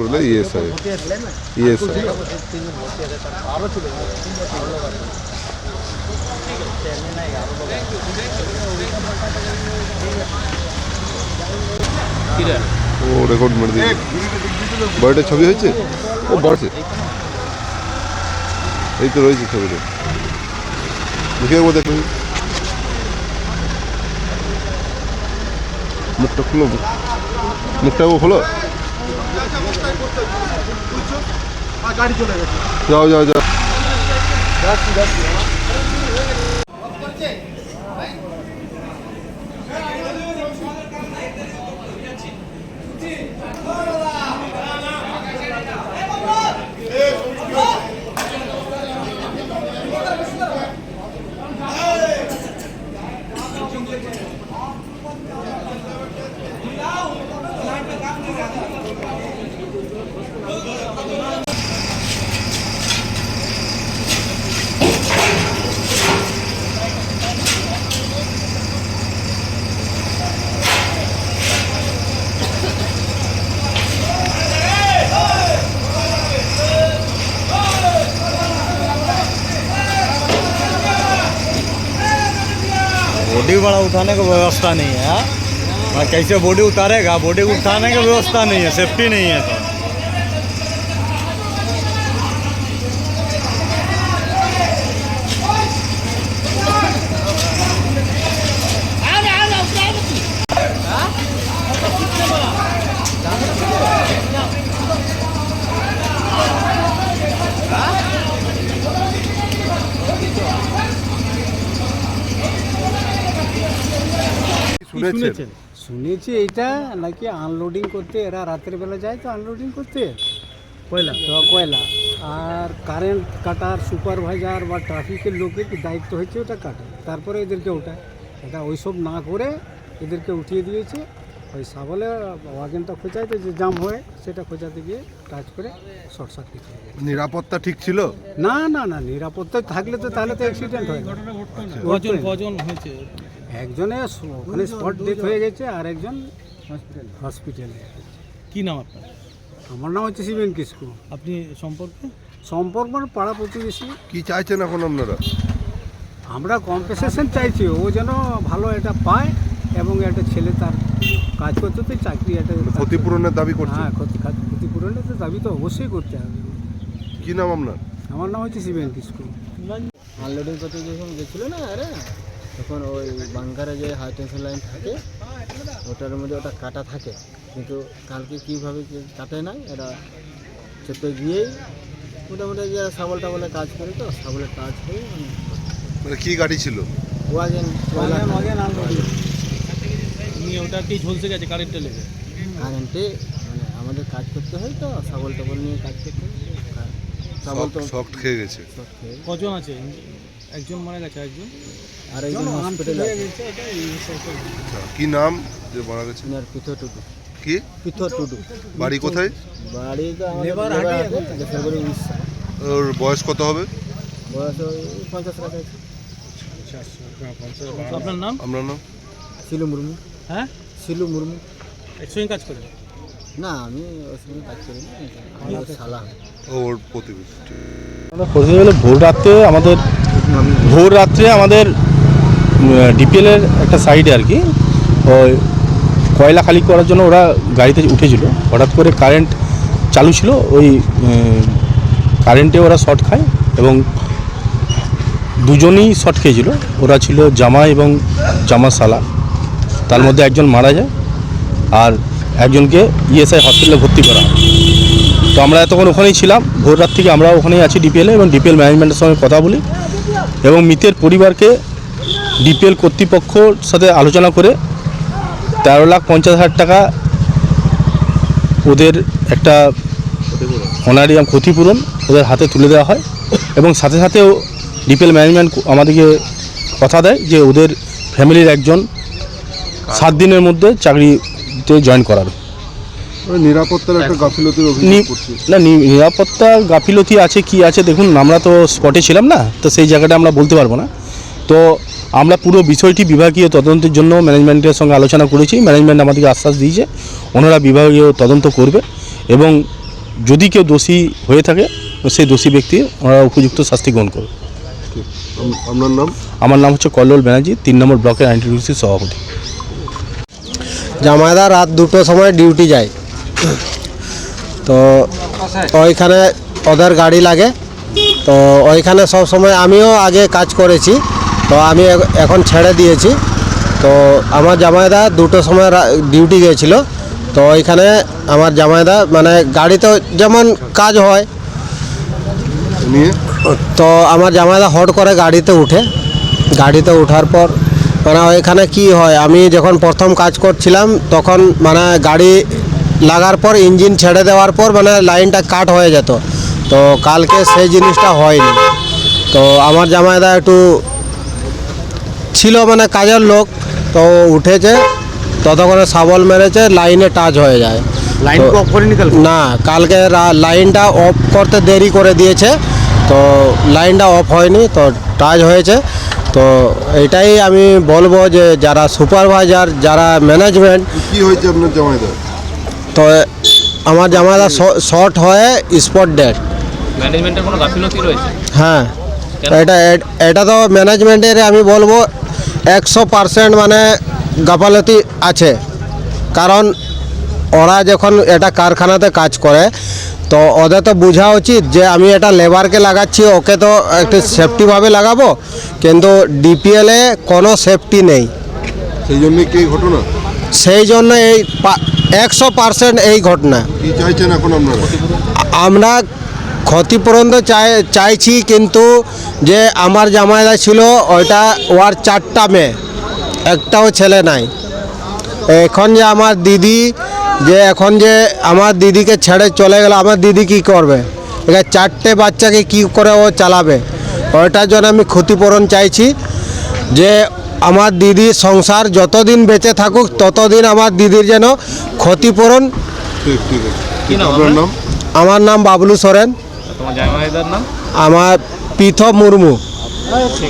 বললে ESI ESI ও record মেরে দিয়েছে বার্থডে ছবি হয়েছে? ও বাড়ছে এই তো রয়েছে ছবিটা। দেখে একবার দেখো মুখটা খুলো মুখটা খোলো। যাও যাও যাও। बॉडी बड़ा उठाने का व्यवस्था नहीं है हाँ? हाँ, कैसे बॉडी उतारेगा बॉडी उठाने का व्यवस्था नहीं है सेफ्टी नहीं है तो শুনেছেন। শুনেছি এটা নাকি আনলোডিং করতে এরা রাতের বেলা যায় তো আনলোডিং করতে? কয়লা? তো কয়লা। আর কারেন্ট কাটার সুপারভাইজার বা ট্রাফিকের লোকের কি দায়িত্ব হচ্ছে ওটা কাটে তারপরে এদেরকে ওঠায় এটা ওইসব না করে এদেরকে উঠিয়ে দিয়েছে। ওই সাবলে ওয়াগেনটা খোঁচাইতে যে জাম হয় সেটা খোঁচাতে গিয়ে টাচ করে শর্ট সার্কিট নিরাপত্তা ঠিক ছিল? না না না নিরাপত্তা থাকলে তো তাহলে তো অ্যাক্সিডেন্ট হয় কজন কজন হয়েছে? একজনের ওখানে স্পট ডেথ হয়ে গেছে আর একজন হসপিটালে কি নাম আপনার? আমার নাম হচ্ছে শিবেন কিসকু আপনি সম্পর্কে? সম্পর্ক মানে পাড়া প্রতিবেশী। কি চাইছেন এখন আপনারা? আমরা কম্পেসেশন চাইছি ও যেন ভালো এটা পায় এবং একটা ছেলে তার কাজ করতে তো চাকরি একটা ক্ষতিপূরণের দাবি করছেন হ্যাঁ ক্ষতি ক্ষতিপূরণের তো দাবি তো অবশ্যই করতে হবে। কি নাম আপনার? আমার নাম হচ্ছে শিবেন কিসকু আনলোডিং করতে যখন গেছিল না আরে? তখন ওই বাঙ্কারে যে হাই টেনশন লাইন থাকে ওটার মধ্যে ওটা কাটা থাকে। কিন্তু কালকে কীভাবে কাটে না এরা চেপে গিয়েই মোটামুটি যে সাবল টাবলে কাজ করে তো সাবলের কাজ করে মানে কি গাড়ি ছিল? ওয়াগেন নিয়ে ওটা কি ঝলসে গেছে কারেন্টে লেগে? কারেন্টে মানে আমাদের কাজ করতে হয় তো সাবল টাবল নিয়ে কাজ করতে হয়। সাবল তো শক্ট খেয়ে গেছে। কজন আছে? একজন মারা গেছে একজন আর একজন হসপিটালে আছে। কি নাম যে মারা গেছে? আর পিথো টুডু। কি? পিথো টুডু। বাড়ি কোথায়? বাড়ি তো লেবার হাটে উড়িষ্যা ওর বয়স কত হবে? বয়স পঞ্চাশ কাছাকাছি আপনার নাম? আপনার নাম? শিলু মুর্মু। হ্যাঁ? শিলু মুর্মু। একসঙ্গে কাজ করেন না আমি ওর সঙ্গে কাজ করি না আমার ওর প্রতিবেশী। হলো ভোর রাত্রে আমাদের ভোর রাত্রে আমাদের ডিপিএলের একটা সাইডে আর কি ওই কয়লা খালি করার জন্য ওরা গাড়িতে উঠেছিল। হঠাৎ করে কারেন্ট চালু ছিল, ওই কারেন্টে ওরা শর্ট খায় এবং দুজনেই শর্ট খেয়েছিল। ওরা ছিল জামা এবং জামা সালা তার মধ্যে একজন মারা যায় আর একজনকে ইএসআই হসপিটালে ভর্তি করা তো আমরা তখন ওখানেই ছিলাম ভোর রাত থেকে আমরা ওখানেই আছি ডিপিএলে এবং ডিপিএল ম্যানেজমেন্টের সঙ্গে কথা বলি এবং মৃতের পরিবারকে ডিপিএল কর্তৃপক্ষর সাথে আলোচনা করে তেরো লাখ পঞ্চাশ হাজার টাকা ওদের একটা অনারিয়াম ক্ষতিপূরণ ওদের হাতে তুলে দেওয়া হয় এবং সাথে সাথেও ডিপিএল ম্যানেজমেন্ট আমাদেরকে কথা দেয় যে ওদের ফ্যামিলির একজন সাত দিনের মধ্যে চাকরিতে জয়েন করাবে ওই নিরাপত্তার একটা গাফিলতির নি- নিরাপত্তা গাফিলতি আছে কি আছে দেখুন আমরা তো স্পটে ছিলাম না তো সেই জায়গাটা আমরা বলতে পারব না। তো আমরা পুরো বিষয়টি বিভাগীয় তদন্তের জন্য ম্যানেজমেন্টের সঙ্গে আলোচনা করেছি। ম্যানেজমেন্ট আমাদেরকে আশ্বাস দিয়েছে ওনারা বিভাগীয় তদন্ত করবে এবং যদি কেউ দোষী হয়ে থাকে সেই দোষী ব্যক্তি ওনারা উপযুক্ত শাস্তি গ্রহণ করবে। আপনার নাম? আমার নাম হচ্ছে কল্লোল ব্যানার্জি তিন নম্বর ব্লকের আইনটিউসির সভাপতি। জামাইদা রাত দুটোর সময় ডিউটি যায়। তো ওইখানে ওদের গাড়ি লাগে। তো ওইখানে সব সময় আমিও আগে কাজ করেছি। তো আমি এখন ছেড়ে দিয়েছি। তো আমার জামাইদা দুটো সময় ডিউটি গিয়েছিল। তো ওইখানে আমার জামাইদা মানে গাড়িতে যেমন কাজ হয়। তো আমার জামাইদা হট করে গাড়িতে উঠে। গাড়িতে ওঠার পর মানে ওইখানে কি হয় আমি যখন প্রথম কাজ করছিলাম তখন মানে গাড়ি লাগার পর ইঞ্জিন ছেড়ে দেওয়ার পর মানে লাইনটা কাট হয়ে যেত। তো কালকে সেই জিনিসটা হয়নি। তো আমার জামাইদা একটু ছিল মানে কাজের লোক তো উঠেছে ততক্ষণে সাবল মেরেছে লাইনে টাচ হয়ে যায়। লাইন অফ করেনি না কালকে? লাইনটা অফ করতে দেরি করে দিয়েছে তো লাইনটা অফ হয়নি তো টাচ হয়েছে। তো এটাই আমি বলব যে যারা সুপারভাইজার যারা ম্যানেজমেন্ট কি হয়েছে আপনার জামাইদার তো আমার জামাইদা শর্ট হয়ে স্পট ডেট ম্যানেজমেন্টের কোনো গাফিলতি রয়েছে? হ্যাঁ। এটা এটা তো ম্যানেজমেন্টের আমি বলব একশো পারসেন্ট মানে গাফালতি আছে। কারণ ওরা যখন এটা কারখানাতে কাজ করে তো ওদের তো বোঝা উচিত যে আমি এটা লেবারকে লাগাচ্ছি ওকে তো একটু সেফটিভাবে লাগাবো কিন্তু ডিপিএলে কোনো সেফটি নেই। সেই জন্যই কি এই ঘটনা? সেই জন্য এই একশো পারসেন্ট এই ঘটনা। আমরা ক্ষতিপূরণ তো চাই চাইছি কিন্তু যে আমার জামাইদা ছিল ওইটা ওর চারটা মেয়ে একটাও ছেলে নাই। এখন যে আমার দিদি যে এখন যে আমার দিদিকে ছেড়ে চলে গেল আমার দিদি কি করবে? এখানে চারটে বাচ্চাকে কি করে ও চালাবে? ওইটার জন্য আমি ক্ষতিপূরণ চাইছি যে আমার দিদির সংসার যতদিন বেঁচে থাকুক ততদিন আমার দিদির যেন ক্ষতিপূরণ ঠিক ঠিক আছে। কি নাম আপনার? নাম আমার নাম বাবলু সোরেন। তোমার জামাইদার নাম? আমার পৃথব মুর্মু।